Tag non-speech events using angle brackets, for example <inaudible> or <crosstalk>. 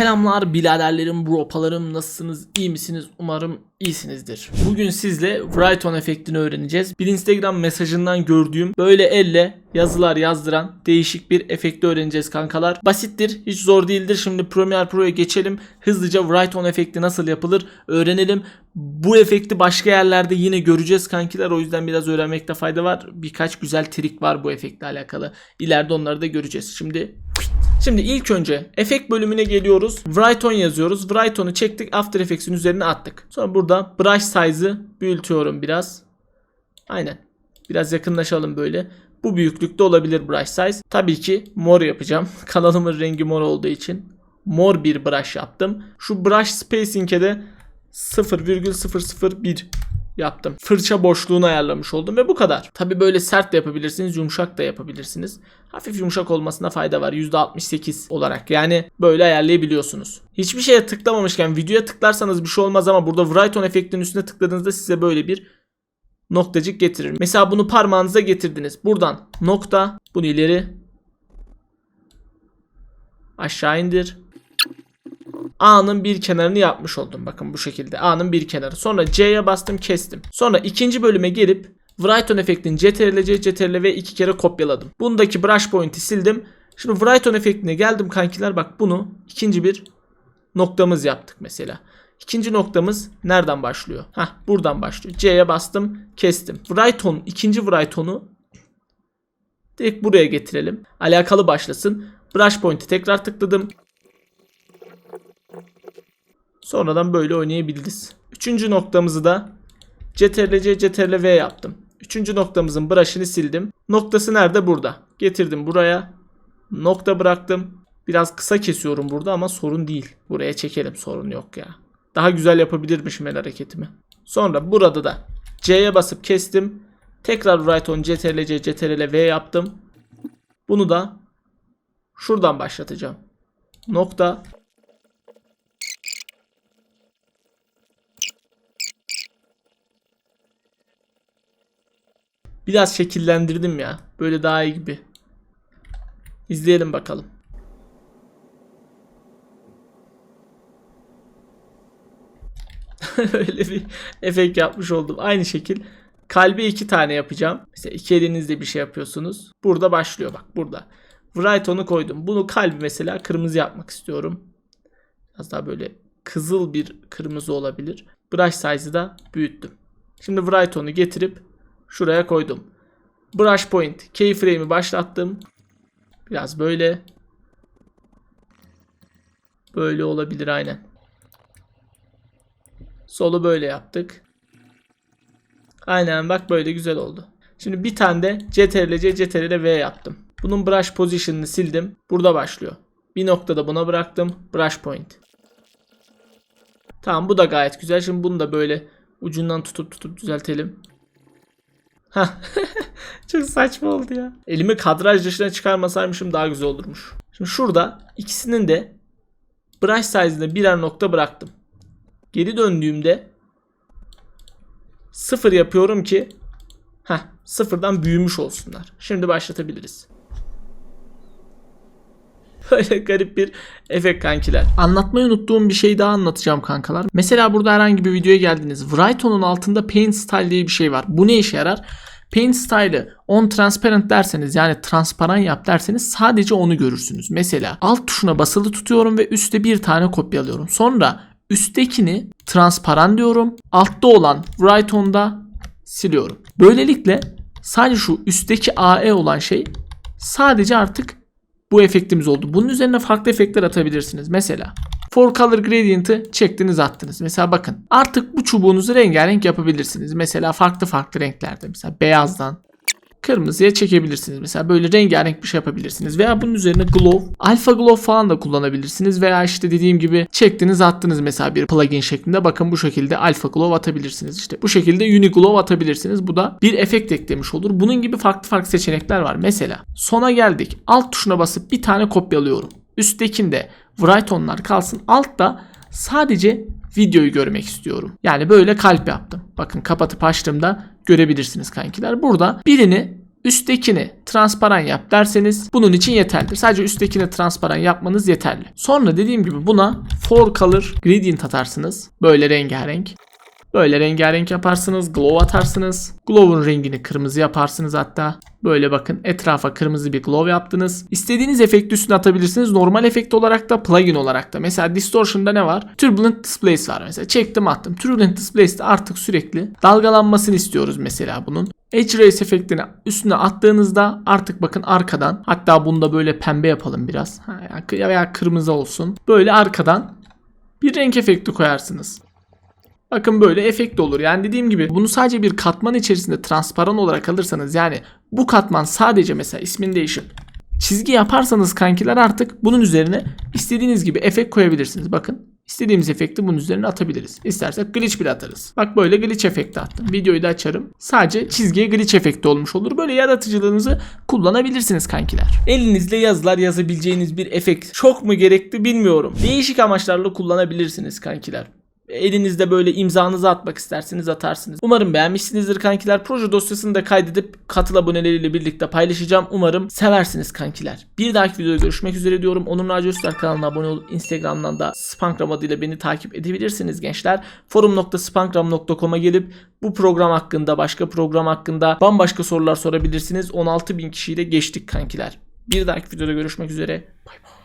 Selamlar biraderlerim, bropalarım nasılsınız, iyi misiniz? Umarım iyisinizdir. Bugün sizle Write-on efektini öğreneceğiz. Bir Instagram mesajından gördüğüm böyle elle yazılar yazdıran değişik bir efekti öğreneceğiz kankalar. Basittir, hiç zor değildir. Şimdi Premiere Pro'ya geçelim. Hızlıca Write-on efekti nasıl yapılır öğrenelim. Bu efekti başka yerlerde yine göreceğiz kankiler. O yüzden biraz öğrenmekte fayda var. Birkaç güzel trik var bu efektle alakalı. İleride onları da göreceğiz. Şimdi Şimdi ilk önce efekt bölümüne geliyoruz. Write-on yazıyoruz. Write-on'u çektik. After Effects'in üzerine attık. Sonra burada brush size'ı büyütüyorum biraz. Aynen. Biraz yakınlaşalım böyle. Bu büyüklükte olabilir brush size. Tabii ki mor yapacağım. <laughs> Kanalımın rengi mor olduğu için mor bir brush yaptım. Şu brush spacing'e de 0,001 yaptım. Fırça boşluğunu ayarlamış oldum ve bu kadar. Tabi böyle sert de yapabilirsiniz, yumuşak da yapabilirsiniz. Hafif yumuşak olmasına fayda var %68 olarak. Yani böyle ayarlayabiliyorsunuz. Hiçbir şeye tıklamamışken videoya tıklarsanız bir şey olmaz ama burada Write-on efektinin üstüne tıkladığınızda size böyle bir noktacık getirir. Mesela bunu parmağınıza getirdiniz. Buradan nokta, bunu ileri aşağı indir. A'nın bir kenarını yapmış oldum. Bakın bu şekilde. A'nın bir kenarı. Sonra C'ye bastım kestim. Sonra ikinci bölüme gelip Write-on efektini CTRL C, CTRL V iki kere kopyaladım. Bundaki brush point'i sildim. Şimdi Write-on efektine geldim kankiler. Bak bunu ikinci bir noktamız yaptık mesela. İkinci noktamız nereden başlıyor? Hah buradan başlıyor. C'ye bastım kestim. Write-on ikinci Write-on'u direkt buraya getirelim. Alakalı başlasın. Brush point'i tekrar tıkladım. Sonradan böyle oynayabiliriz. Üçüncü noktamızı da CTRL-C, CTRL-V yaptım. Üçüncü noktamızın brush'ını sildim. Noktası nerede? Burada. Getirdim buraya. Nokta bıraktım. Biraz kısa kesiyorum burada ama sorun değil. Buraya çekelim sorun yok ya. Daha güzel yapabilirmişim el hareketimi. Sonra burada da C'ye basıp kestim. Tekrar Write on CTRL-C, CTRL-V yaptım. Bunu da şuradan başlatacağım. Nokta Biraz şekillendirdim ya. Böyle daha iyi gibi. İzleyelim bakalım. <laughs> Öyle bir efekt yapmış oldum. Aynı şekil kalbi iki tane yapacağım. Mesela iki elinizle bir şey yapıyorsunuz. Burada başlıyor bak burada. Write onu koydum. Bunu kalbi mesela kırmızı yapmak istiyorum. Biraz daha böyle kızıl bir kırmızı olabilir. Brush size'ı da büyüttüm. Şimdi Write onu getirip Şuraya koydum. Brush point keyframe'i başlattım. Biraz böyle. Böyle olabilir aynen. Solu böyle yaptık. Aynen bak böyle güzel oldu. Şimdi bir tane de CTRL C CTRL V yaptım. Bunun brush position'ını sildim. Burada başlıyor. Bir noktada buna bıraktım. Brush point. Tamam bu da gayet güzel. Şimdi bunu da böyle ucundan tutup tutup düzeltelim. <laughs> Çok saçma oldu ya. Elimi kadraj dışına çıkarmasaymışım daha güzel olurmuş. Şimdi şurada ikisinin de brush size'ını birer nokta bıraktım. Geri döndüğümde sıfır yapıyorum ki heh, sıfırdan büyümüş olsunlar. Şimdi başlatabiliriz. <laughs> Böyle garip bir efekt kankiler. Anlatmayı unuttuğum bir şey daha anlatacağım kankalar. Mesela burada herhangi bir videoya geldiniz. Write-on'un altında Paint Style diye bir şey var. Bu ne işe yarar? Paint Style'ı on transparent derseniz yani transparan yap derseniz sadece onu görürsünüz. Mesela alt tuşuna basılı tutuyorum ve üstte bir tane kopyalıyorum. Sonra üsttekini transparan diyorum. Altta olan Write-on'da siliyorum. Böylelikle sadece şu üstteki AE olan şey sadece artık bu efektimiz oldu. Bunun üzerine farklı efektler atabilirsiniz. Mesela For Color Gradient'ı çektiniz attınız. Mesela bakın artık bu çubuğunuzu rengarenk yapabilirsiniz. Mesela farklı farklı renklerde. Mesela beyazdan kırmızıya çekebilirsiniz. Mesela böyle rengarenk bir şey yapabilirsiniz. Veya bunun üzerine glow, alpha glow falan da kullanabilirsiniz. Veya işte dediğim gibi çektiniz attınız mesela bir plugin şeklinde. Bakın bu şekilde alpha glow atabilirsiniz. İşte bu şekilde uni glow atabilirsiniz. Bu da bir efekt eklemiş olur. Bunun gibi farklı farklı seçenekler var. Mesela sona geldik. Alt tuşuna basıp bir tane kopyalıyorum. Üsttekinde write onlar kalsın. Altta sadece videoyu görmek istiyorum. Yani böyle kalp yaptım. Bakın kapatıp açtığımda görebilirsiniz kankiler. Burada birini Üsttekini transparan yap derseniz bunun için yeterlidir. Sadece üsttekini transparan yapmanız yeterli. Sonra dediğim gibi buna for color gradient atarsınız. Böyle rengarenk. Böyle rengarenk yaparsınız. Glow atarsınız. Glow'un rengini kırmızı yaparsınız hatta. Böyle bakın etrafa kırmızı bir glow yaptınız. İstediğiniz efekti üstüne atabilirsiniz. Normal efekt olarak da plugin olarak da. Mesela Distortion'da ne var? Turbulent Displace var mesela. Çektim attım. Turbulent Displace'de artık sürekli dalgalanmasını istiyoruz mesela bunun. Edge Race efektini üstüne attığınızda artık bakın arkadan hatta bunda böyle pembe yapalım biraz. Veya kırmızı olsun. Böyle arkadan bir renk efekti koyarsınız. Bakın böyle efekt olur. Yani dediğim gibi bunu sadece bir katman içerisinde transparan olarak alırsanız yani bu katman sadece mesela ismini değişip çizgi yaparsanız kankiler artık bunun üzerine istediğiniz gibi efekt koyabilirsiniz. Bakın istediğimiz efekti bunun üzerine atabiliriz. İstersek glitch bile atarız. Bak böyle glitch efekti attım. Videoyu da açarım. Sadece çizgiye glitch efekti olmuş olur. Böyle yaratıcılığınızı kullanabilirsiniz kankiler. Elinizle yazılar yazabileceğiniz bir efekt çok mu gerekli bilmiyorum. Değişik amaçlarla kullanabilirsiniz kankiler. Elinizde böyle imzanızı atmak isterseniz atarsınız. Umarım beğenmişsinizdir kankiler. Proje dosyasını da kaydedip katıl aboneleriyle birlikte paylaşacağım. Umarım seversiniz kankiler. Bir dahaki videoda görüşmek üzere diyorum. Onur Naci Öztürk kanalına abone olup Instagram'dan da Spankram adıyla beni takip edebilirsiniz gençler. forum.spankram.com'a gelip bu program hakkında, başka program hakkında bambaşka sorular sorabilirsiniz. 16.000 kişiyi de geçtik kankiler. Bir dahaki videoda görüşmek üzere. Bay bay.